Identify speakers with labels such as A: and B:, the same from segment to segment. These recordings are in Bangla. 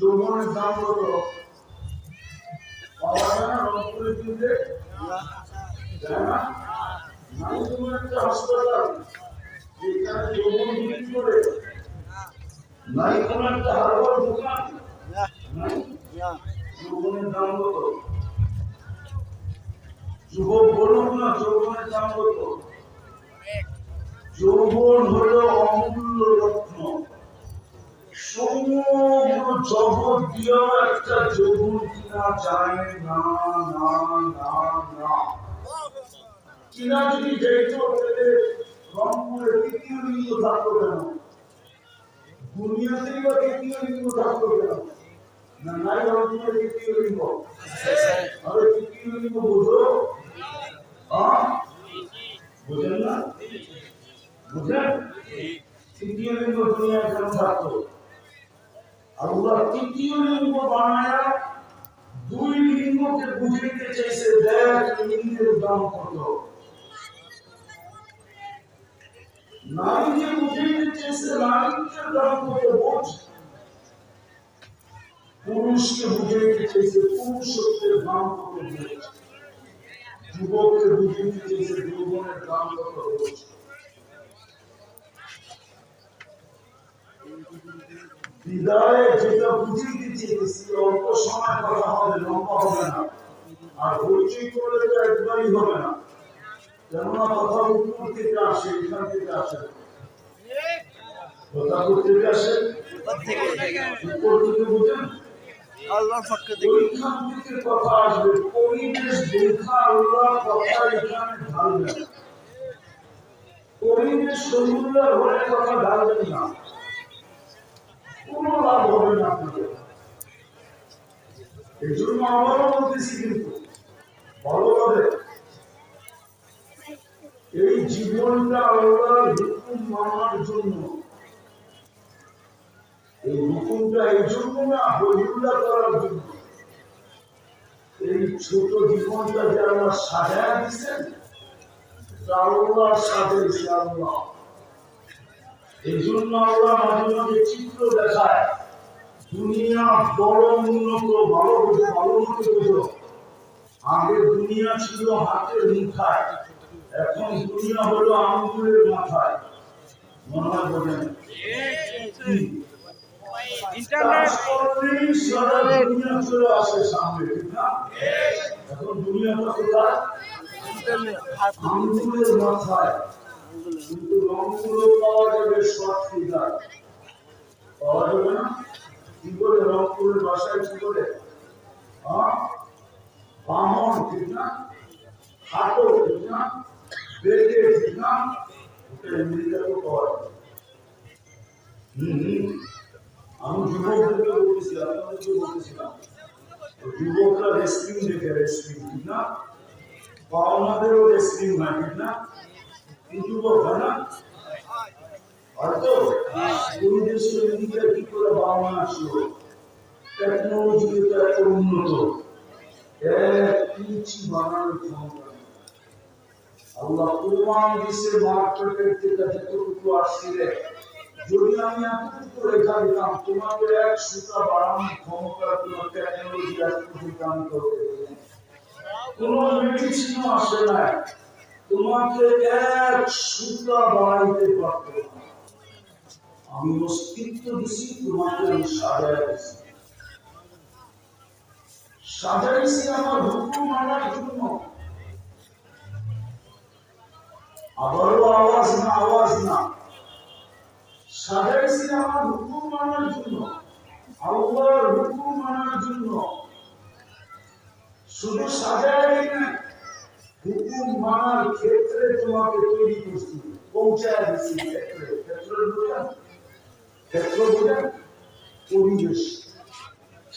A: যৌবনের দাম একটা হাসপাতাল। যেখানে যৌবন করে। একটা দোকান। যৌবনের দাম যুবক বলুন না, যৌবনের দাম কত? যৌবন হলো অমূল্য সমগ্র জগৎ দিয়েও একটা যৌবন কিনা যায় না না না না। কিনা যদি যেত তাহলে রংপুরে তৃতীয় লিঙ্গ থাকতো কেন দুনিয়াতেই বা তৃতীয় লিঙ্গ থাকতো কেন না। নাই রংপুরে তৃতীয় লিঙ্গ। আরে তৃতীয় লিঙ্গ বোঝো? বুঝেন না? বুঝলেন তৃতীয় লিঙ্গ দুনিয়া কেন থাকতো আল্লাহ তৃতীয় লিঙ্গ বানায়া দুই লিঙ্গকে বুঝাইতে চাইছে দেখ লিঙ্গের দাম কত নারীকে বুঝাইতে চাইছে নারীর দাম কত বোঝ পুরুষকে বুঝাইতে চাইছে পুরুষত্বের দাম কত বোঝ যুবককে বুঝাইতে চাইছে যৌবনের দাম কত বোঝ বিদায় যেটা বুঝিয়ে দিচ্ছি অল্প সময় কথা হবে লম্বা হবে না। আর হইচই করলে তো একবারই হবে না। কেননা কথা উপর থেকে আসে এখান থেকে আসে। কথা থেকে আসে? উপর থেকে বুঝেন?
B: আল্লাহ পক্ষ থেকে
A: কথা আসবে। পরিবেশ দেখা আল্লাহ কথা এখানে ঢালবে। পরিবেশ হলে কথা ঢালবেন না। এই জন্য আমারও জীবনটা আল্লাহর হুকুম মানার জন্য এই হুকুমটা এই জন্য না হইহুল্লা করার জন্য এই ছোট জীবনটা যে আল্লাহ সাজায় দিচ্ছেন তা আল্লাহ সাজাইছে আল্লাহ এই জন্য আল্লাহ মাঝে মাঝে চিত্র দেখায় দুনিয়া বড় উন্নত ভালো বোঝো ভালো মতো বোঝো আগে দুনিয়া ছিল হাতের মুখায় এখন দুনিয়া হলো আঙ্গুলের মাথায়। মনে হয় বোঝেন?
B: ইন্টারনেট।
A: কাজ করলেই সারা দুনিয়া চলে আসে সামনে এখন দুনিয়াটা কোথায়? আঙ্গুলের মাথায় কিন্তু রংগুলো পাওয়া যাবে শর্ট ফিগার পাওয়া যাবে না কি করে রংপুরের বাসায় কি করে। বামন ঠিক না? হাটো ঠিক না? বেগে ঠিক না? ওটা আমেরিকাতেও পাওয়া যাবে হুম হুম। আমি যুবকদেরকে বলতেছি আপনাদেরকে বলতেছিলাম যুবকরা রেসলিং দেখে রেসলিং ঠিক না? পাওনাদেরও রেসলিং হয় ঠিক না? কিন্তু হয় না? হয়তো কোন দেশের দিকে কি করে বাংলা আসলো? টেকনোলজি তো এত উন্নত ইঞ্চি বানানোর ক্ষমতা আল্লাহ প্রমাণ দিছে মার্কেটের থেকে যতটুকু আসছিলে যদি আমি এতটুকু রেখা দিতাম তোমাকে এক সুতা বাড়ানোর ক্ষমতা তোমার টেকনোলজি এত পর্যন্ত করতে কোন মেডিসিনও আসে না তোমাকে এক সুতা বাড়াইতে পারতো আমি অস্তিত্ব দিছি, তোমাকে আমি সাজায় দিছি। সাজাইছি আমার হুকুম মানার জন্য আবারও আওয়াজ না আওয়াজ না। আমার হুকুম মানার জন্য মানার জন্য শুধু সাজাই না হুকুম মানার ক্ষেত্রে তোমাকে তৈরি করছি, পৌঁছায় দিচ্ছি। ক্ষেত্রে ক্ষেত্র বোঝেন ক্ষেত্র বোঝেন পরিবেশ।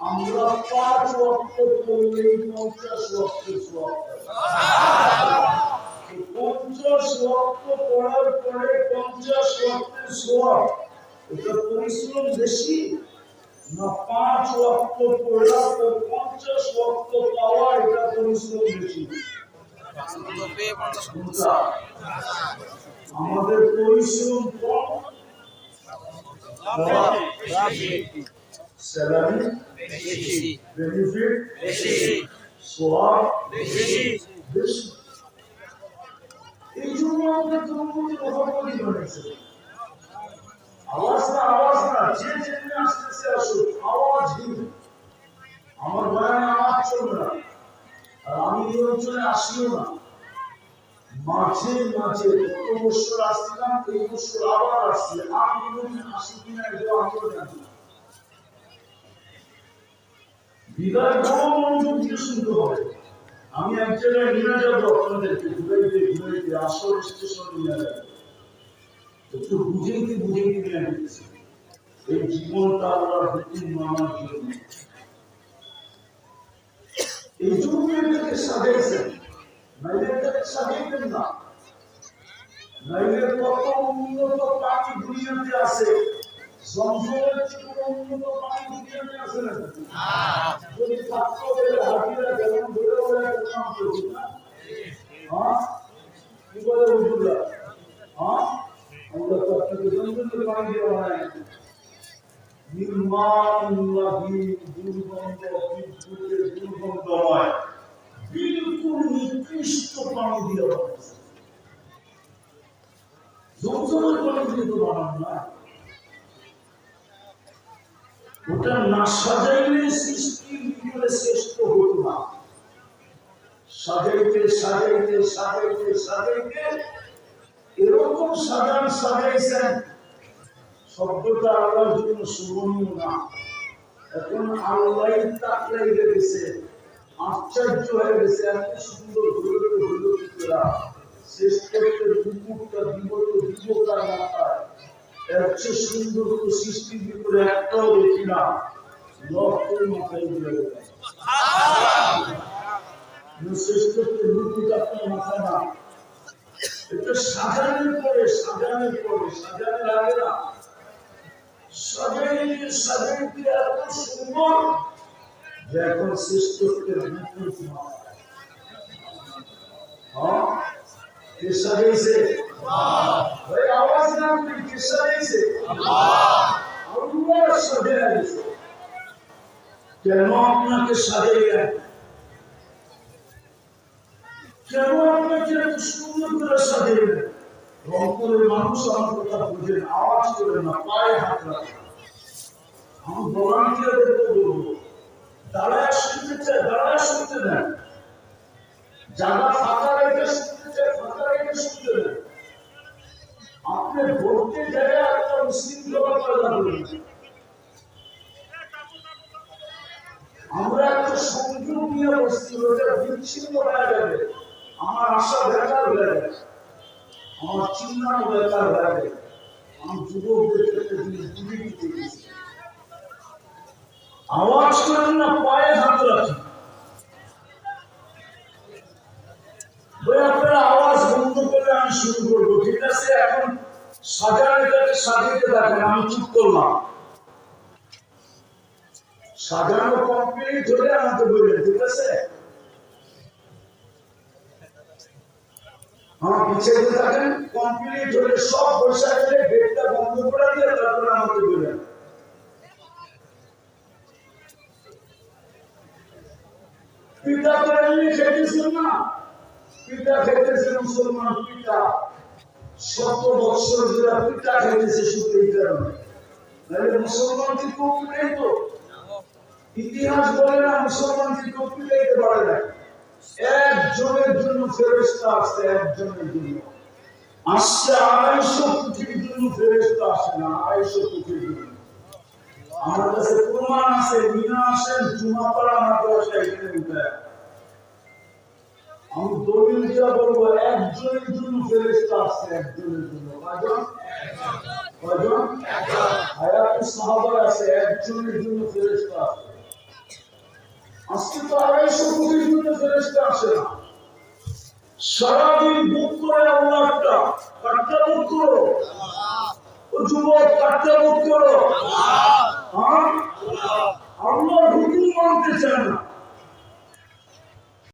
A: আমরা পাঁচ ওয়াক্ত পড়লেই পঞ্চাশ সওয়াব পঞ্চাশ ওয়াক্ত পড়ার পরে পঞ্চাশ ওয়াক্তের সওয়াব এটা পরিশ্রম বেশি না পাঁচ ওয়াক্ত পড়ার পর পঞ্চাশ ওয়াক্ত পাওয়া এটা পরিশ্রম বেশি। আমাদের পরিশ্রম কম। স্যালারি বেনিফিট সোয়াব বেশি এই জন্য আমাদের তরমুজ মহাপতি বানিয়েছে। আওয়াজ না আওয়াজ না যে যেখানে আসতেছে আসুক আওয়াজ হিন আমার বয়ানে আওয়াজ চলবে না আর আমি এই অঞ্চলে আসিও না। মাঝে মাঝে গত বছর আসছিলাম এই বছর আবার আসছি। আমি কোনদিন আসি কিনা আমিও জানি না। বিদায় বড় দিয়ে শুনতে হবে। আমি এক জায়গায় নিয়ে যাব আপনাদেরকে ঘুরাইতে ঘুরাইতে আসল স্টেশন নিয়ে যাব। একটু বুঝাইতে বুঝাইতে নিয়ে যাচ্ছি এই জীবনটা আমরা হুকুম মানার জন্য। এই জন্য এটাকে সাজাইছেন নাইলে এটাকে সাজাইতেন না। নাইলে কত উন্নত পানি দুনিয়াতে আছে। কোনো উন্নত পানি দুনিয়াতে আছে যদি থাকতো হাতিরা যেমন ধরে ধরে কাম করতো না হ্যাঁ কি বলে হুজুরা হ্যাঁ আমরা তো আপনাকে পানি দিয়ে বানাই নির্মাণহীন দুর্গন্ধ নিকৃষ্ট পানি দিয়ে বানাইছে জমজমের পানি দিয়ে তো বানান না ওটা না সাজাইলে ভিতরে শ্রেষ্ঠ হতো না। সাজাইতে সাজাইতে সাজাইতে সাজাইতে এরকম সাজান সাজাইছেন, শব্দটা আল্লাহর জন্য শুভনীয় না। এখন আল্লাহ তাকলাই গেছে আশ্চর্য হয়ে গেছে, এত সুন্দর হলো হলো শেষ দুপুরটা এর চেয়ে সুন্দর তো সৃষ্টির ভিতরে একটাও দেখি না। লক্ষের মাথায় দিয়ে গেছে শেষ আপনার মাথায় না। এটা সাজানোর পরে সাজানোর পরে, সাজানোর আগে না। সাজাইতে সাজাইতে এত সুন্দর যে এখন শ্রেষ্ঠত্বের বিপুল হ্যাঁ? কে সাজাইছে ভাই আওয়াজ না আপনি কে কেন আপনাকে সাজাইলেন কেন আপনাকে রংপুরের মানুষ আমার কথা বুঝেন আওয়াজ করে না, পায়ে হাত রাখে। আমি ভলান্টিয়ারদেরকে বলব। দাঁড়ায় শুনতে চায়, দাঁড়ায় শুনতে দেন যারা ফাঁকা রেখে আমরা একটা সংযোগ আমার আশা বেকার আমার চিন্তাও বেকার হয়ে যুবকদের জিনিস বুঝে দিতে গেছি আওয়াজ করেন না পায়ে হাত রাখি ভাই আপনারা আওয়াজ বন্ধ করলে আমি শুরু করব ঠিক আছে এখন সাজানোটাকে সাজিয়ে দেখেন আমি চুপ করলাম সাজানো কমপ্লিট হলে আমাকে বললেন ঠিক আছে? পিছিয়ে থাকেন কমপ্লিট হলে সব পয়সা গেটটা বন্ধ করে দিয়ে তারপরে আমাকে পিতা করে নিয়ে খেতেছিল না। পিতা খেতেছে মুসলমান পিতা শত ধরে পিতা খেতেছে শুধু এই কারণে। মুসলমান তো? ইতিহাস বলে না, মুসলমান কি কমপ্লিট পারে না? একজনের জন্য ফেরেস্তা আসছে, একজনের জন্য। আসছে আড়াইশো কোটির জন্য ফেরেস্তা আসে না, আড়াইশো কোটির জন্য। আমার কাছে প্রমাণ আছে, মিনা আসেন, জুমা পড়া মাদ্রাসা এখানে উঠে। আমি দলিল যা বলব, একজনের জন্য ফেরেস্তা আসছে, একজনের জন্য। কয়জন? কয়জন? সাহাবার আছে, একজনের জন্য ফেরেস্তা আজকে তো আড়াইশো জন্য ফেরেস্তা আসে না সারাদিন বুক করে আল্লাহটা কাটটা বুক করো। যুবক কাটটা বুক করো। হ্যাঁ? আল্লাহর হুকুম মানতে চায় না।